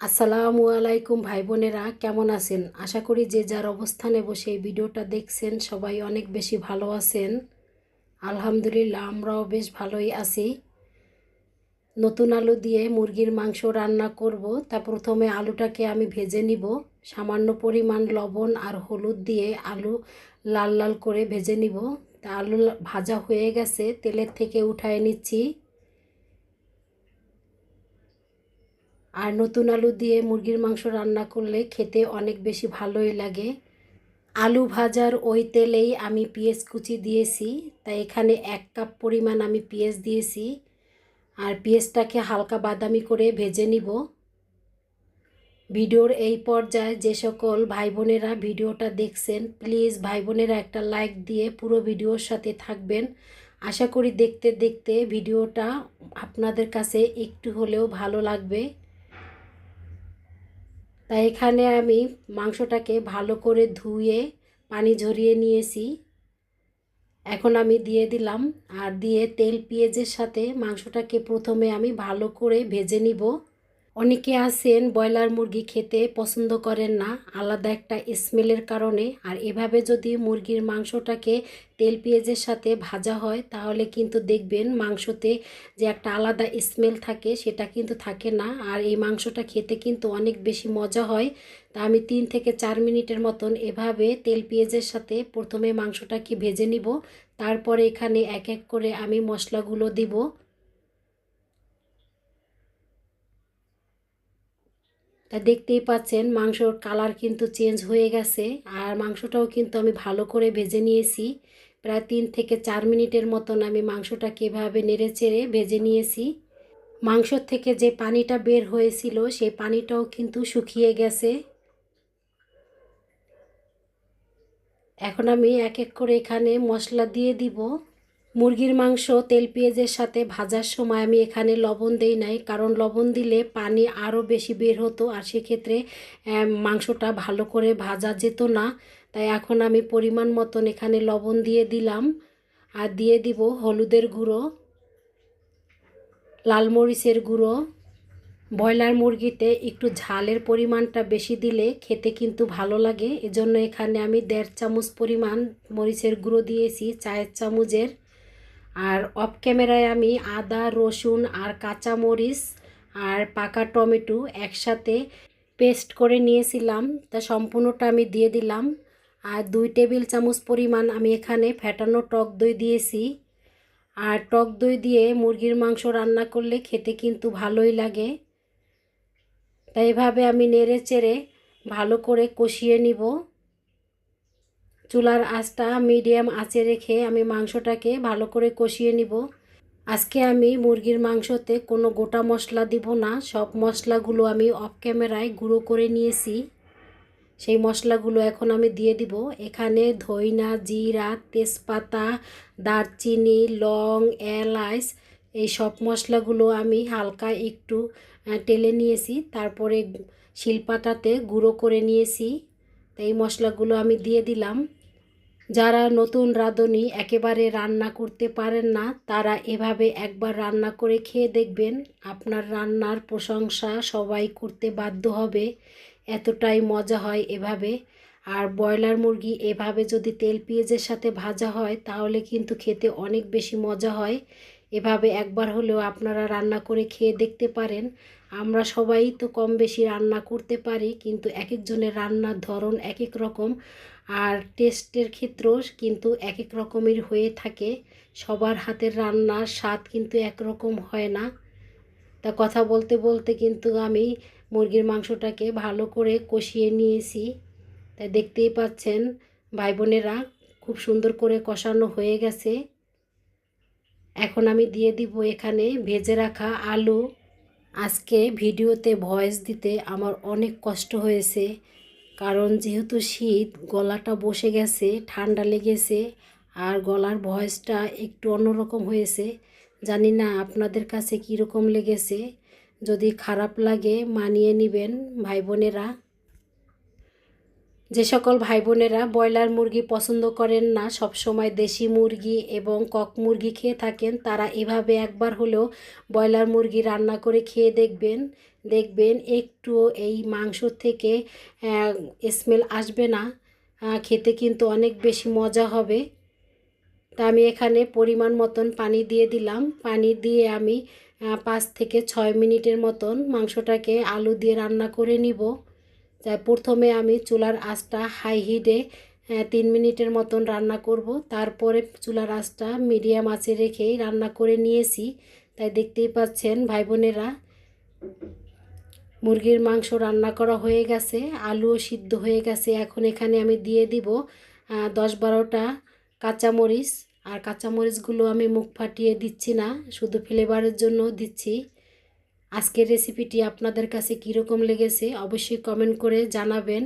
আসসালামু আলাইকুম ভাই বোনেরা, কেমন আছেন? আশা করি যে যার অবস্থানে বসে এই ভিডিওটা দেখছেন সবাই অনেক বেশি ভালো আছেন। আলহামদুলিল্লাহ, আমরাও বেশ ভালোই আছি। নতুন আলু দিয়ে মুরগির মাংস রান্না করব। তা প্রথমে আলুটাকে আমি ভেজে নিব। সামান্য পরিমাণ লবণ আর হলুদ দিয়ে আলু লাল লাল করে ভেজে নিব। তা আলু ভাজা হয়ে গেছে, তেলের থেকে উঠায় নিচ্ছি। আর নতুন আলু দিয়ে মুরগির মাংস রান্না করলে খেতে অনেক বেশি ভালোই লাগে। আলু ভাজার ওই তেলেই আমি পেঁয়াজ কুচি দিয়েছি, তাই এখানে এক কাপ পরিমাণ আমি পেঁয়াজ দিয়েছি। আর পেঁয়াজটাকে হালকা বাদামি করে ভেজে নিব। ভিডিওর এই পর্যায়ে যে সকল ভাই বোনেরা ভিডিওটা দেখছেন, প্লিজ ভাই বোনেরা একটা লাইক দিয়ে পুরো ভিডিওর সাথে থাকবেন। আশা করি দেখতে দেখতে ভিডিওটা আপনাদের কাছে একটু হলেও ভালো লাগবে। তাই এখানে আমি মাংসটাকে ভালো করে ধুয়ে পানি ঝরিয়ে নিয়েছি। এখন আমি দিয়ে দিলাম আর দিয়ে তেল পেঁয়াজের সাথে মাংসটাকে প্রথমে আমি ভালো করে ভেজে নিব। অনেকে আছেন ব্রয়লার মুরগি খেতে পছন্দ করেন না, আলাদা একটা স্মেলের কারণে। আর এভাবে যদি মুরগির মাংসটাকে তেল পেঁয়াজের সাথে ভাজা হয়, তাহলে কিন্তু দেখবেন মাংসতে যে একটা আলাদা স্মেল থাকে, সেটা কিন্তু থাকে না। আর এই মাংসটা খেতে কিন্তু অনেক বেশি মজা হয়। তা আমি তিন থেকে চার মিনিটের মতন এভাবে তেল পেঁয়াজের সাথে প্রথমে মাংসটাকে ভেজে নিব। তারপরে এখানে এক এক করে আমি মশলাগুলো দিব। তা দেখতেই পাচ্ছেন, মাংসর কালার কিন্তু চেঞ্জ হয়ে গেছে। আর মাংসটাও কিন্তু আমি ভালো করে ভেজে নিয়েছি। প্রায় তিন থেকে চার মিনিটের মতন আমি মাংসটাকে এভাবে নেড়ে চেড়ে ভেজে নিয়েছি। মাংসর থেকে যে পানিটা বের হয়েছিল, সেই পানিটাও কিন্তু শুকিয়ে গেছে। এখন আমি এক এক করে এখানে মশলা দিয়ে দিব। মুরগির মাংস, তেল পেঁয়াজের সাথে ভাজার সময় আমি এখানে লবণ দেই নাই, কারণ লবণ দিলে পানি আরও বেশি বের হতো আর সেক্ষেত্রে মাংসটা ভালো করে ভাজা যেত না। তাই এখন আমি পরিমাণ মতন এখানে লবণ দিয়ে দিলাম। আর দিয়ে দিব হলুদের গুঁড়ো, লাল মরিচের গুঁড়ো। ব্রয়লার মুরগিতে একটু ঝালের পরিমাণটা বেশি দিলে খেতে কিন্তু ভালো লাগে। এজন্য এখানে আমি দেড় চামচ পরিমাণ মরিচের গুঁড়ো দিয়েছি, চায়ের চামচের। আর অফ ক্যামেরায় আমি আদা, রসুন আর কাঁচা মরিচ আর পাকা টমেটো একসাথে পেস্ট করে নিয়েছিলাম। তা সম্পূর্ণটা আমি দিয়ে দিলাম। আর দুই টেবিল চামচ পরিমাণ আমি এখানে ফ্যাটানো টক দই দিয়েছি। আর টক দই দিয়ে মুরগির মাংস রান্না করলে খেতে কিন্তু ভালোই লাগে। তাই এভাবে আমি নেড়ে চেড়ে ভালো করে কষিয়ে নিব। চুলার আঁচটা মিডিয়াম আঁচে রেখে আমি মাংসটাকে ভালো করে কষিয়ে নিব। আজকে আমি মুরগির মাংসতে কোনো গোটা মশলা দিব না, সব মশলাগুলো আমি অফ ক্যামেরায় গুঁড়ো করে নিয়েছি। সেই মশলাগুলো এখন আমি দিয়ে দিব। এখানে ধইনা, জিরা, তেজপাতা, দারচিনি, লং, এলাচ, এই সব মশলাগুলো আমি হালকা একটু টেলে নিয়েছি। তারপরে শিলপাটাতে গুঁড়ো করে নিয়েছি। এই মশলাগুলো আমি দিয়ে দিলাম। যারা নতুন রাঁধুনি একেবারে রান্না করতে পারেন না, তারা এভাবে একবার রান্না করে খেয়ে দেখবেন। আপনার রান্নার প্রশংসা সবাই করতে বাধ্য হবে। এতটাই মজা হয় এভাবে। আর ব্রয়লার মুরগি এভাবে যদি তেল পেঁয়াজের সাথে ভাজা হয়, তাহলে কিন্তু খেতে অনেক বেশি মজা হয়। এভাবে একবার হলেও আপনারা রান্না করে খেয়ে দেখতে পারেন। আমরা সবাই তো কম বেশি রান্না করতে পারি, কিন্তু এক একজনের রান্নার ধরন এক এক রকম। আর টেস্টের ক্ষেত্রেও কিন্তু এক এক রকমের হয়ে থাকে। সবার হাতের রান্নার স্বাদ কিন্তু একরকম হয় না। তা কথা বলতে বলতে কিন্তু আমি মুরগির মাংসটাকে ভালো করে কষিয়ে নিয়েছি। তাই দেখতেই পাচ্ছেন ভাই বোনেরা খুব সুন্দর করে কষানো হয়ে গেছে। এখন আমি দিয়ে দিব এখানে ভেজে রাখা আলু। আজকে ভিডিওতে ভয়েস দিতে আমার অনেক কষ্ট হয়েছে। কারণ যেহেতু শীত, গলাটা বসে গেছে, ঠান্ডা লেগেছে, আর গলার ভয়েসটা একটু অন্যরকম হয়েছে। জানি না আপনাদের কাছে কীরকম লেগেছে। যদি খারাপ লাগে মানিয়ে নেবেন ভাই বোনেরা যে সকল ভাই বোনেরা ব্রয়লার মুরগি পছন্দ করেন না সব সময় দেশি মুরগি এবং কক মুরগি খেয়ে থাকেন, তারা এভাবে একবার হলেও ব্রয়লার মুরগি রান্না করে খেয়ে দেখবেন দেখবেন একটুও এই মাংস থেকে স্মেল আসবে না। খেতে কিন্তু অনেক বেশি মজা হবে। তা আমি এখানে পরিমাণ মতন পানি দিয়ে দিলাম। পানি দিয়ে আমি পাঁচ থেকে ছয় মিনিটের মতন মাংসটাকে আলু দিয়ে রান্না করে নিব। তাই প্রথমে আমি চুলার আঁচটা হাই হিটে তিন মিনিটের মতন রান্না করব। তারপরে চুলার আঁচটা মিডিয়াম আঁচে রেখেই রান্না করে নিয়েছি। তাই দেখতেই পাচ্ছেন ভাই বোনেরা মুরগির মাংস রান্না করা হয়ে গেছে, আলুও সিদ্ধ হয়ে গেছে। এখন এখানে আমি দিয়ে দিব দশ বারোটা কাঁচামরিচ। আর কাঁচামরিচগুলো আমি মুখ ফাটিয়ে দিচ্ছি না, শুধু ফ্লেভারের জন্য দিচ্ছি। আজকের রেসিপিটি আপনাদের কাছে কীরকম লেগেছে অবশ্যই কমেন্ট করে জানাবেন।